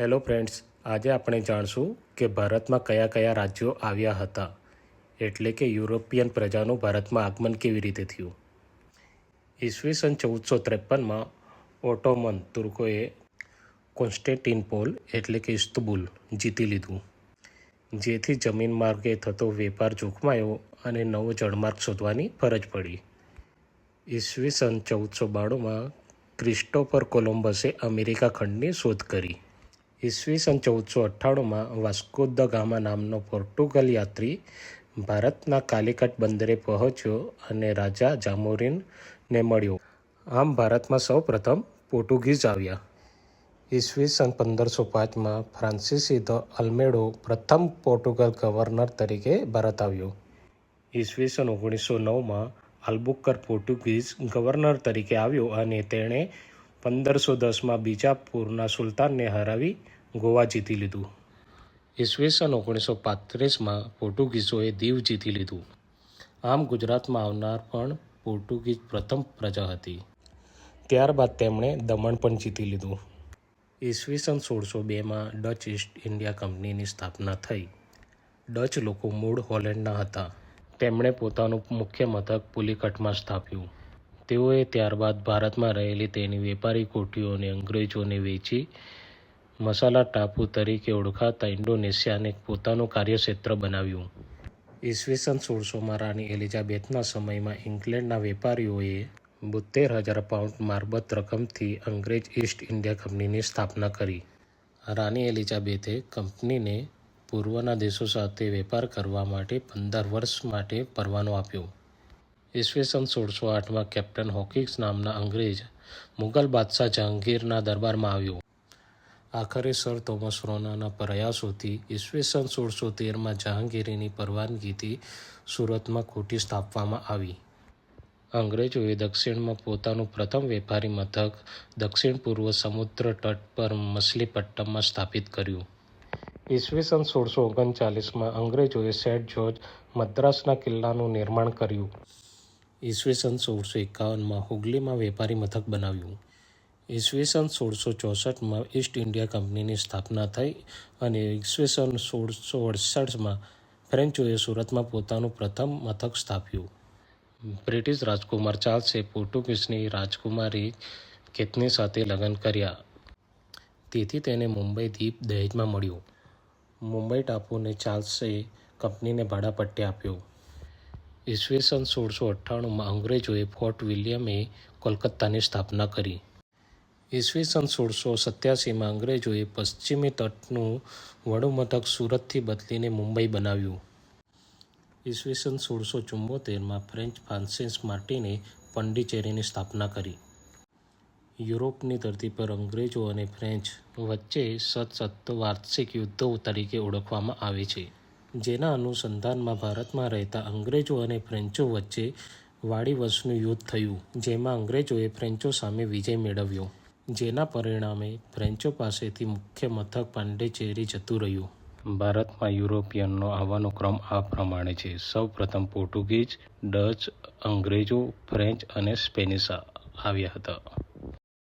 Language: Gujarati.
હેલો ફ્રેન્ડ્સ, આજે આપણે જાણશું કે ભારતમાં કયા કયા રાજ્યો આવ્યા હતા. એટલે કે યુરોપિયન પ્રજાનું ભારતમાં આગમન કેવી રીતે થયું. ઈસવીસન ચૌદસો ત્રેપનમાં ઓટોમન તુર્કોએ કોન્સ્ટેન્ટિનપોલ, એટલે કે ઇસ્તબુલ, જીતી લીધું. જેથી જમીન માર્ગે થતો વેપાર જોખમાયો અને નવો જળમાર્ગ શોધવાની ફરજ પડી. ઈસવીસન ચૌદસો બાણુંમાં ક્રિસ્ટોફર કોલંબસે અમેરિકા ખંડની શોધ કરી. ઈસવીસન ચૌદસો અઠ્ઠાણુંમાં વાસ્કો દ ગામા નામનો પોર્ટુગલ યાત્રી ભારતના કાલિકટ બંદરે પહોંચ્યો અને રાજા જામોરીનને મળ્યો. આમ ભારતમાં સૌ પ્રથમ પોર્ટુગીઝ આવ્યા. ઈસવીસન પંદરસો પાંચમાં ફ્રાન્સિસી ધ અલ્મેડો પ્રથમ પોર્ટુગલ ગવર્નર તરીકે ભારત આવ્યો. ઈસવીસન ઓગણીસો નવમાં આલ્બુકર પોર્ટુગીઝ ગવર્નર તરીકે આવ્યો અને તેણે પંદરસો દસમાં બીજાપુરના સુલતાનને હરાવી ગોવા જીતી લીધું. ઈસવીસન ઓગણીસો પાંત્રીસમાં પોર્ટુગીઝોએ દીવ જીતી લીધું. આમ ગુજરાતમાં આવનાર પણ પોર્ટુગીઝ પ્રથમ પ્રજા હતી. ત્યારબાદ તેમણે દમણ પણ જીતી લીધું. ઈસવીસન સોળસો બેમાં ડચ ઈસ્ટ ઇન્ડિયા કંપનીની સ્થાપના થઈ. ડચ લોકો મૂળ હોલેન્ડના હતા. તેમણે પોતાનું મુખ્ય મથક પુલિકટમાં સ્થાપ્યું. તેઓએ ત્યારબાદ ભારતમાં રહેલી તેની વેપારી કોઠીઓને અંગ્રેજોને વેચી મસાલા ટાપુ તરીકે ઓળખાતા ઇન્ડોનેશિયાને પોતાનું કાર્યક્ષેત્ર બનાવ્યું. ઈસવીસન સોળસોમાં રાણી એલિઝાબેથના સમયમાં ઇંગ્લેન્ડના વેપારીઓએ બોતેર હજાર પાઉન્ડ મારબત રકમથી અંગ્રેજ ઈસ્ટ ઇન્ડિયા કંપનીની સ્થાપના કરી. રાણી એલિઝાબેથે કંપનીને પૂર્વના દેશો સાથે વેપાર કરવા માટે પંદર વર્ષ માટે પરવાનો આપ્યો. ઈસવીસન સોળસો આઠમાં કેપ્ટન હોકિક્સ નામના અંગ્રેજ મુગલ બાદશાહ જહાંગીરના દરબારમાં આવ્યો. આખરે સર થોમસ રોનાના પ્રયાસોથી ઈસવીસન સોળસો તેરમાં જહાંગીરીની પરવાનગીથી સુરતમાં ખોટી સ્થાપવામાં આવી. અંગ્રેજોએ દક્ષિણમાં પોતાનું પ્રથમ વેપારી મથક દક્ષિણ પૂર્વ સમુદ્ર તટ પર મછલીપટ્ટમમાં સ્થાપિત કર્યું. ઈસવીસન સોળસો ઓગણચાલીસમાં અંગ્રેજોએ સેન્ટ જ્યોર્જ મદ્રાસના કિલ્લાનું નિર્માણ કર્યું. ઈસવીસન સોળસો એકાવનમાં હુગલીમાં વેપારી મથક બનાવ્યું. ઈસવીસન સોળસો ચોસઠમાં ઈસ્ટ ઇન્ડિયા કંપનીની સ્થાપના થઈ અને ઈસવીસન સોળસો અડસઠમાં ફ્રેન્ચોએ સુરતમાં પોતાનું પ્રથમ મથક સ્થાપ્યું. બ્રિટિશ રાજકુમાર ચાર્લ્સે પોર્ટુગીઝની રાજકુમારી કેતની સાથે લગ્ન કર્યા. તેથી તેને મુંબઈ દ્વીપ દહેજમાં મળ્યું. મુંબઈ ટાપુને ચાર્લ્સે કંપનીને ભાડાપટ્ટે આપ્યો. ઈસવીસન સોળસો અઠ્ઠાણુંમાં અંગ્રેજોએ ફોર્ટ વિલિયમે કોલકાતાની સ્થાપના કરી. ઈસવીસન સોળસો સત્યાસીમાં અંગ્રેજોએ પશ્ચિમી તટનું વડુમથક સુરતથી બદલીને મુંબઈ બનાવ્યું. ઈસવીસન સોળસો ચુંમોતેરમાં ફ્રેન્ચ ફ્રાન્સિસ માર્ટિને પંડિચેરીની સ્થાપના કરી. યુરોપની ધરતી પર અંગ્રેજો અને ફ્રેન્ચ વચ્ચે સતસત્ત વાર્ષિક યુદ્ધો તરીકે ઓળખવામાં આવે છે. જેના અનુસંધાનમાં ભારતમાં રહેતા અંગ્રેજો અને ફ્રેન્ચો વચ્ચે વાડી વર્ષનું યુદ્ધ થયું, જેમાં અંગ્રેજોએ ફ્રેન્ચો સામે વિજય મેળવ્યો. જેના પરિણામે ફ્રેન્ચો પાસેથી મુખ્ય મથક પાંડેચેરી જતું રહ્યું. ભારતમાં યુરોપિયનનો આવવાનો ક્રમ આ પ્રમાણે છે. સૌ પ્રથમ પોર્ટુગીઝ, ડચ, અંગ્રેજો, ફ્રેન્ચ અને સ્પેનિશ આવ્યા હતા.